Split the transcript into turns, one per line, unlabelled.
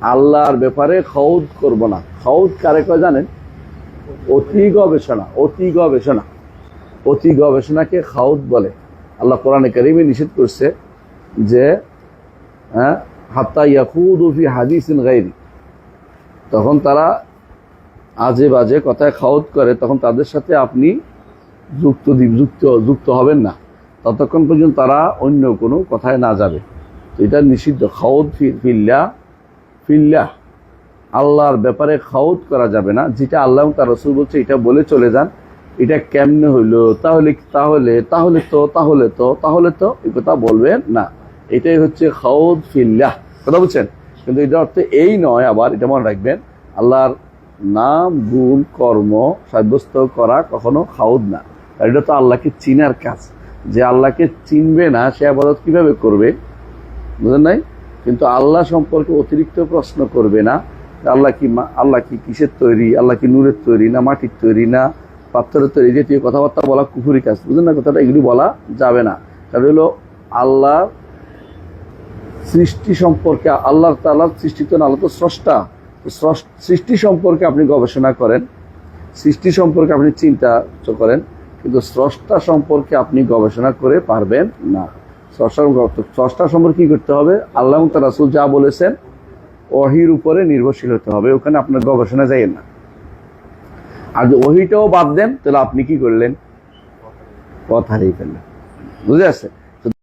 আল্লাহর ব্যাপারে খৌদ করব না। খৌদ কারে কয় জানেন? অতি গবেষণা অতি গবেষণা। অতি গবেষণাকে খাউদ বলে। আল্লাহ কোরআনে নিষেধ করছে যে হ্যাঁ হাত্তা গাইরি তখন তারা আজে বাজে কথায় খাউদ করে, তখন তাদের সাথে আপনি যুক্ত যুক্ত যুক্ত হবেন না। ততক্ষণ পর্যন্ত তারা অন্য কোনো কথায় না যাবে। এটা নিষিদ্ধ। খাউদ ফি- ফিল্লা ফিল্লা। আল্লাহর ব্যাপারে খাউদ করা যাবে না। যেটা আল্লাহ তার রসুল বলছে, এটা বলে চলে যান। এটা কেমনে হইল? তাহলে তাহলে তাহলে তো তাহলে তো তাহলে তো এই কথা বলবেন না। এটাই হচ্ছে খাউদ ফিল্লাহ কথা বলছেন? কিন্তু এটা অর্থ এই নয় আবার, এটা মনে রাখবেন। আল্লাহর নাম, গুণ, কর্ম সাব্যস্ত করা কখনো খাউদ না। এটা তো আল্লাহকে চিনার কাজ। যে আল্লাহকে চিনবে না, সে আবাদত কীভাবে করবে? বুঝলেন নাই? কিন্তু আল্লাহ সম্পর্কে অতিরিক্ত প্রশ্ন করবে না আল্লাহ কি আল্লাহ কি কিসের তৈরি? আল্লাহ কি নূরের তৈরি না মাটির তৈরি না পাথরের তৈরি? জাতীয় কথাবার্তা বলা কুফুরি কাজ। বুঝলেন না কথাটা? এগুলি বলা যাবে না। কারণ হলো আল্লাহ সৃষ্টি সম্পর্কে আল্লাহ তাল্লাহ সৃষ্টি তো না, আল্লাহ তো স্রষ্টা। সৃষ্টি সম্পর্কে আপনি গবেষণা করেন, সৃষ্টি সম্পর্কে আপনি চিন্তা করেন, কিন্তু স্রষ্টা সম্পর্কে আপনি গবেষণা করে পারবেন না। স্রষ্টা স্রষ্টা সম্পর্কে কি করতে হবে? আল্লাহ তার রাসুল যা বলেছেন, ওহির উপরে নির্ভরশীল হতে হবে। ওখানে আপনার গবেষণা যাই না। আর যদি ওহিটাও বাদ দেন, তাহলে আপনি কি করলেন? কথা হারিয়ে ফেললেন। বুঝে আসছে